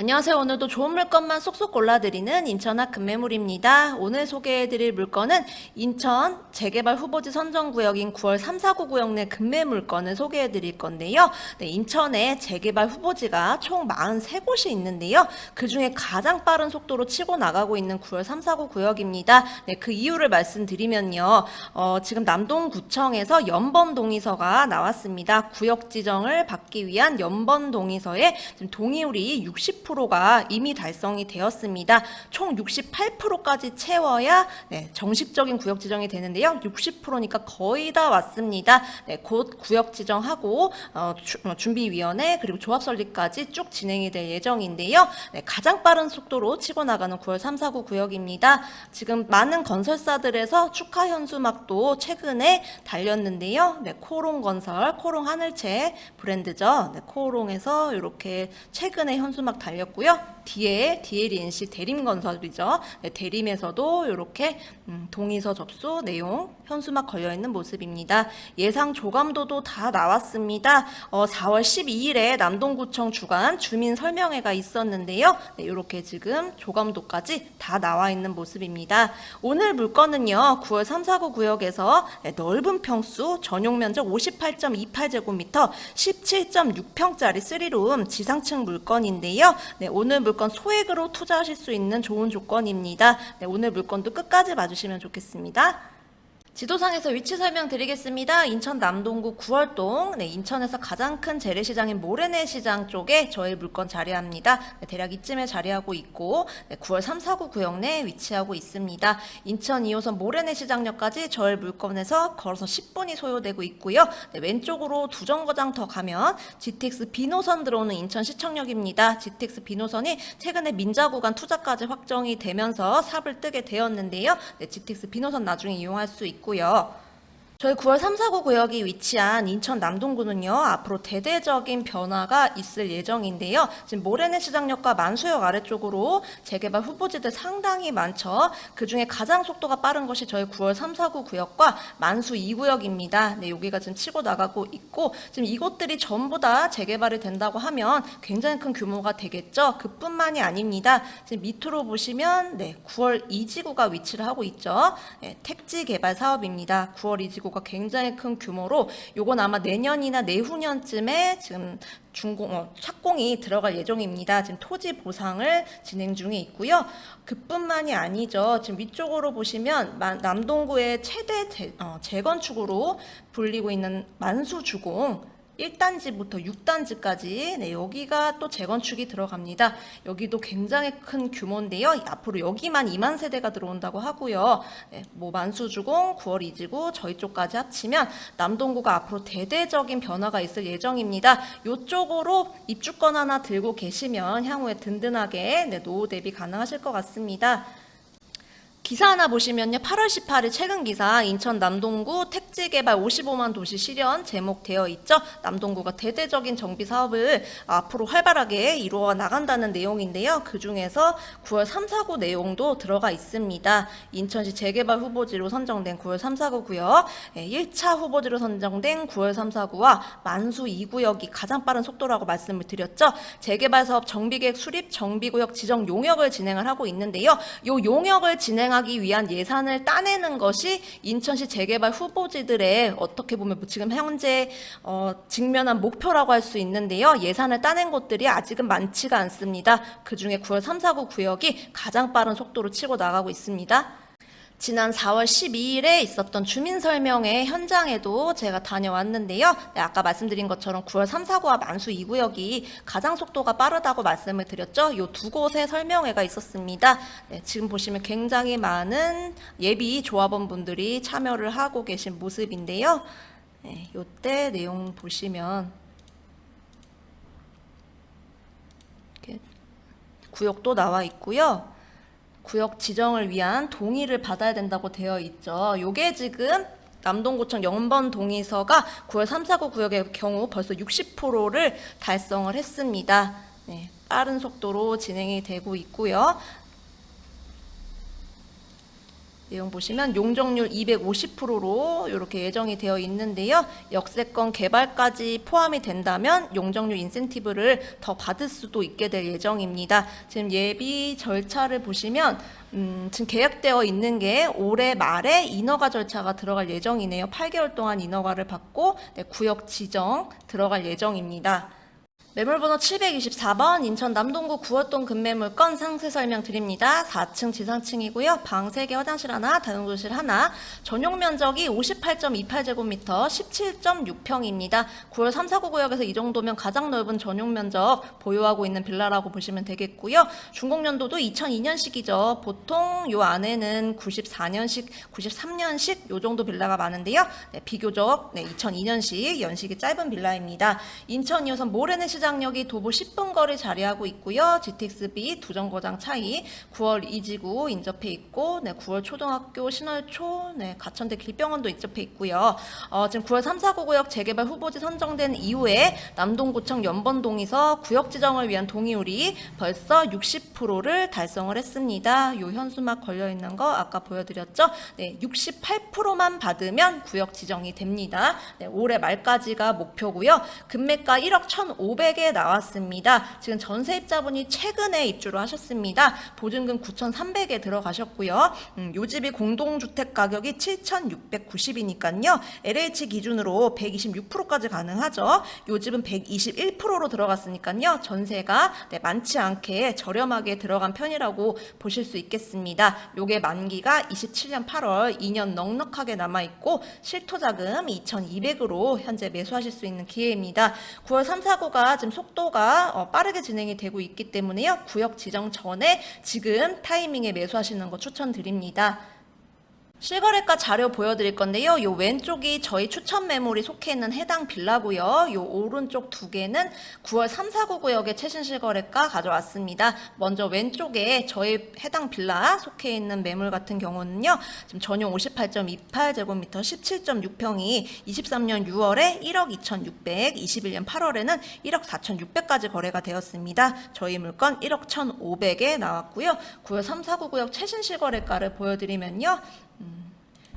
안녕하세요. 오늘도 좋은 물건만 쏙쏙 골라드리는 인천학 금매물입니다. 오늘 소개해드릴 물건은 인천 재개발 후보지 선정구역인 9월 3, 4구 구역 내 금매물건을 소개해드릴 건데요. 네, 인천에 재개발 후보지가 총 43곳이 있는데요. 그 중에 가장 빠른 속도로 치고 나가고 있는 9월 3, 4구 구역입니다. 네, 그 이유를 말씀드리면요. 어, 지금 남동구청에서 연번 동의서가 나왔습니다. 구역 지정을 받기 위한 연번 동의서에 지금 동의율이 60%가 이미 달성이 되었습니다. 총 68%까지 채워야 네, 정식적인 구역 지정이 되는데요. 60%니까 거의 다 왔습니다. 네, 곧 구역 지정하고 어, 주- 어, 준비위원회 그리고 조합 설립까지 쭉 진행이 될 예정인데요. 네, 가장 빠른 속도로 치고 나가는 9월 3, 4구 구역입니다. 지금 많은 건설사들에서 축하 현수막도 최근에 달렸는데요. 네, 코롱 건설, 코롱 하늘채 브랜드죠. 네, 코롱에서 이렇게 최근에 현수막 달렸 고요. 뒤에 DLNC 대림건설이죠. 네, 대림에서도 이렇게 음, 동의서 접수 내용 현수막 걸려 있는 모습입니다. 예상 조감도도 다 나왔습니다. 어, 4월 12일에 남동구청 주간 주민 설명회가 있었는데요. 네, 이렇게 지금 조감도까지 다 나와 있는 모습입니다. 오늘 물건은요. 9월 3, 4구 구역에서 네, 넓은 평수 전용 면적 58.28제곱미터 17.6평짜리 3룸 지상층 물건인데요. 네, 오늘 물건 소액으로 투자하실 수 있는 좋은 조건입니다. 네, 오늘 물건도 끝까지 봐주시면 좋겠습니다. 지도상에서 위치 설명드리겠습니다. 인천 남동구 9월동, 네, 인천에서 가장 큰 재래시장인 모래내 시장 쪽에 저희 물건 자리합니다. 네, 대략 이쯤에 자리하고 있고, 네, 9월 3, 4구 구역 내에 위치하고 있습니다. 인천 2호선 모래내 시장역까지 저희 물건에서 걸어서 10분이 소요되고 있고요. 네, 왼쪽으로 두 정거장 더 가면 GTX 비노선 들어오는 인천 시청역입니다. GTX 비노선이 최근에 민자 구간 투자까지 확정이 되면서 삽을 뜨게 되었는데요. 네, GTX 비노선 나중에 이용할 수 있고 요. 저희 9월 3, 4구 구역이 위치한 인천 남동구는요, 앞으로 대대적인 변화가 있을 예정인데요. 지금 모래내 시장역과 만수역 아래쪽으로 재개발 후보지들 상당히 많죠. 그 중에 가장 속도가 빠른 것이 저희 9월 3, 4구 구역과 만수 2구역입니다. 네, 여기가 지금 치고 나가고 있고, 지금 이곳들이 전부 다 재개발이 된다고 하면 굉장히 큰 규모가 되겠죠. 그뿐만이 아닙니다. 지금 밑으로 보시면, 네, 9월 2지구가 위치를 하고 있죠. 네, 택지 개발 사업입니다. 9월 2지구 가 굉장히 큰 규모로 요건 아마 내년이나 내후년쯤에 지금 준공 어, 착공이 들어갈 예정입니다. 지금 토지 보상을 진행 중에 있고요. 그뿐만이 아니죠. 지금 위쪽으로 보시면 만- 남동구의 최대 재, 어, 재건축으로 불리고 있는 만수주공 1단지부터 6단지까지 네, 여기가 또 재건축이 들어갑니다. 여기도 굉장히 큰 규모인데요. 앞으로 여기만 2만 세대가 들어온다고 하고요. 네, 뭐 만수주공, 9월 이지구 저희 쪽까지 합치면 남동구가 앞으로 대대적인 변화가 있을 예정입니다. 이쪽으로 입주권 하나 들고 계시면 향후에 든든하게 네, 노후 대비 가능하실 것 같습니다. 기사 하나 보시면요. 8월 18일 최근 기사 인천 남동구 택지 개발 55만 도시 실현 제목되어 있죠. 남동구가 대대적인 정비 사업을 앞으로 활발하게 이루어 나간다는 내용인데요. 그 중에서 9월 3, 4구 내용도 들어가 있습니다. 인천시 재개발 후보지로 선정된 9월 3, 4구 구역, 1차 후보지로 선정된 9월 3, 4구와 만수 2구역이 가장 빠른 속도라고 말씀을 드렸죠. 재개발 사업 정비계획 수립 정비구역 지정 용역을 진행을 하고 있는데요. 요 용역을 진행하 기 위한 예산을 따내는 것이 인천시 재개발 후보지들의 어떻게 보면 뭐 지금 현재 어, 직면한 목표라고 할 수 있는데요. 예산을 따낸 곳들이 아직은 많지가 않습니다. 그 중에 9월 3, 4구 구역이 가장 빠른 속도로 치고 나가고 있습니다. 지난 4월 12일에 있었던 주민 설명회 현장에도 제가 다녀왔는데요. 네, 아까 말씀드린 것처럼 9월 3, 4구와 만수 2구역이 가장 속도가 빠르다고 말씀을 드렸죠. 이 두 곳의 설명회가 있었습니다. 네, 지금 보시면 굉장히 많은 예비 조합원 분들이 참여를 하고 계신 모습인데요. 네, 이때 내용 보시면 구역도 나와 있고요. 구역 지정을 위한 동의를 받아야 된다고 되어 있죠. 요게 지금 남동구청 영번 동의서가 9월 3, 4구 구역의 경우 벌써 60%를 달성을 했습니다. 네, 빠른 속도로 진행이 되고 있고요. 내용 보시면 용적률 250%로 이렇게 예정이 되어 있는데요. 역세권 개발까지 포함이 된다면 용적률 인센티브를 더 받을 수도 있게 될 예정입니다. 지금 예비 절차를 보시면 음, 지금 계약되어 있는 게 올해 말에 인허가 절차가 들어갈 예정이네요. 8개월 동안 인허가를 받고 네, 구역 지정 들어갈 예정입니다. 매물번호 724번 인천 남동구 구월동 금매물 건 상세 설명 드립니다. 4층 지상층이고요. 방 3개 화장실 하나, 다용도실 하나. 전용 면적이 58.28제곱미터 17.6평입니다. 9월 3, 4구 구역에서 이 정도면 가장 넓은 전용 면적 보유하고 있는 빌라라고 보시면 되겠고요. 준공 연도도 2002년식이죠. 보통 요 안에는 94년식, 93년식 요 정도 빌라가 많은데요. 네, 비교적 네, 2002년식 연식이 짧은 빌라입니다. 인천 2호선 모래내 시장 역이 도보 10분 거리 자리하고 있고요. GTX-B 두 정거장 차이 9월 이지구 인접해 있고 네, 9월 초등학교 신월초 네, 가천대 길병원도 인접해 있고요. 어, 지금 9월 3, 4구 구역 재개발 후보지 선정된 이후에 남동구청 연번동에서 구역 지정을 위한 동의율이 벌써 60%를 달성을 했습니다. 요 현수막 걸려 있는 거 아까 보여드렸죠? 네, 68%만 받으면 구역 지정이 됩니다. 네, 올해 말까지가 목표고요. 금매가 1억 1,500에 나왔습니다. 지금 전세입자분이 최근에 입주를 하셨습니다. 보증금 9,300에 들어가셨고요. 음, 요 집이 공동주택 가격이 7,690이니까요. LH 기준으로 126%까지 가능하죠. 요 집은 121%로 들어갔으니까요. 전세가 네, 많지 않게 저렴하게 들어간 편이라고 보실 수 있겠습니다. 요게 만기가 27년 8월 2년 넉넉하게 남아 있고 실토자금 2,200으로 현재 매수하실 수 있는 기회입니다. 9월 3, 4구가 지금 속도가 어, 빠르게 진행이 되고 있기 때문에요. 구역 지정 전에 지금 타이밍에 매수하시는 거 추천드립니다. 실거래가 자료 보여드릴 건데요. 요 왼쪽이 저희 추천 매물이 속해 있는 해당 빌라고요. 요 오른쪽 두 개는 9월 3, 4구 구역의 최신 실거래가 가져왔습니다. 먼저 왼쪽에 저희 해당 빌라 속해 있는 매물 같은 경우는요. 지금 전용 58.28제곱미터 17.6평이 23년 6월에 1억 2,600, 21년 8월에는 1억 4,600까지 거래가 되었습니다. 저희 물건 1억 1,500에 나왔고요. 9월 3, 4구 구역 최신 실거래가를 보여드리면요.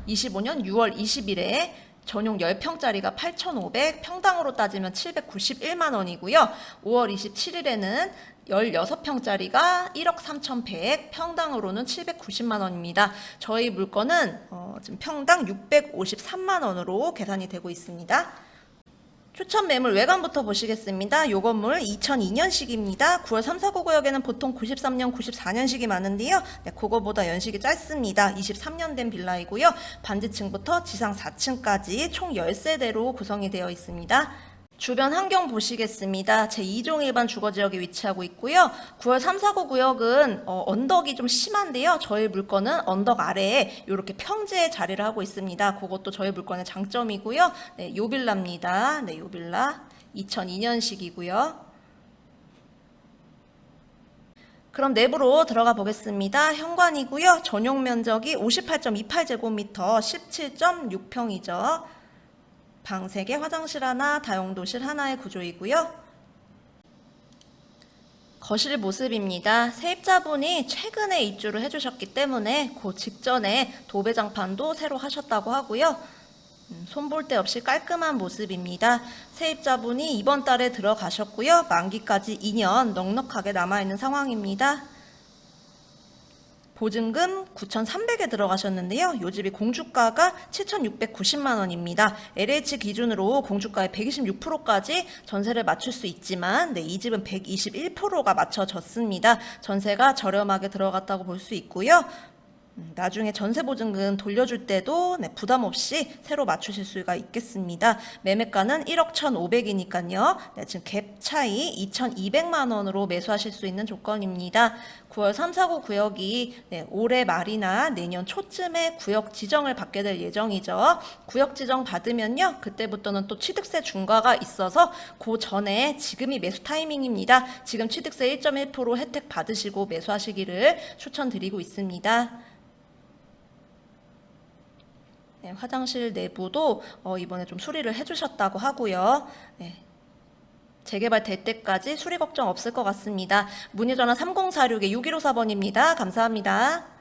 25년 6월 20일에 전용 10평짜리가 8,500, 평당으로 따지면 791만 원이고요. 5월 27일에는 16평짜리가 1억 3,100, 평당으로는 790만 원입니다. 저희 물건은 어, 지금 평당 653만 원으로 계산이 되고 있습니다. 추천 매물 외관부터 보시겠습니다. 요 건물 2002년식입니다. 9월 3, 4구 구역에는 보통 93년, 94년식이 많은데요. 네, 그거보다 연식이 짧습니다. 23년 된 빌라이고요. 반지층부터 지상 4층까지 총 10세대로 구성이 되어 있습니다. 주변 환경 보시겠습니다. 제2종 일반 주거지역에 위치하고 있고요. 9월 3, 4구 구역은 어, 언덕이 좀 심한데요. 저희 물건은 언덕 아래에 이렇게 평지에 자리를 하고 있습니다. 그것도 저희 물건의 장점이고요. 네, 요 빌라입니다. 네, 요 빌라 2002년식이고요. 그럼 내부로 들어가 보겠습니다. 현관이고요. 전용 면적이 58.28제곱미터 17.6평이죠. 방 3개, 화장실 하나, 다용도실 하나의 구조이고요. 거실 모습입니다. 세입자분이 최근에 입주를 해주셨기 때문에 그 직전에 도배장판도 새로 하셨다고 하고요. 음, 손볼 데 없이 깔끔한 모습입니다. 세입자분이 이번 달에 들어가셨고요. 만기까지 2년 넉넉하게 남아있는 상황입니다. 보증금 9,300에 들어가셨는데요. 요 집이 공주가가 7,690만 원입니다. LH 기준으로 공주가의 126%까지 전세를 맞출 수 있지만 네, 이 집은 121%가 맞춰졌습니다. 전세가 저렴하게 들어갔다고 볼 수 있고요. 음, 나중에 전세 보증금 돌려줄 때도 네, 부담 없이 새로 맞추실 수가 있겠습니다. 매매가는 1억 1,500이니까요. 네, 지금 갭 차이 2,200만 원으로 매수하실 수 있는 조건입니다. 9월 3, 4구 구역이 네, 올해 말이나 내년 초쯤에 구역 지정을 받게 될 예정이죠. 구역 지정 받으면요. 그때부터는 또 취득세 중과가 있어서 그 전에 지금이 매수 타이밍입니다. 지금 취득세 1.1% 혜택 받으시고 매수하시기를 추천드리고 있습니다. 네, 화장실 내부도 어, 이번에 좀 수리를 해주셨다고 하고요. 네. 재개발 될 때까지 수리 걱정 없을 것 같습니다. 문의 전화 3046에 6154번입니다. 감사합니다.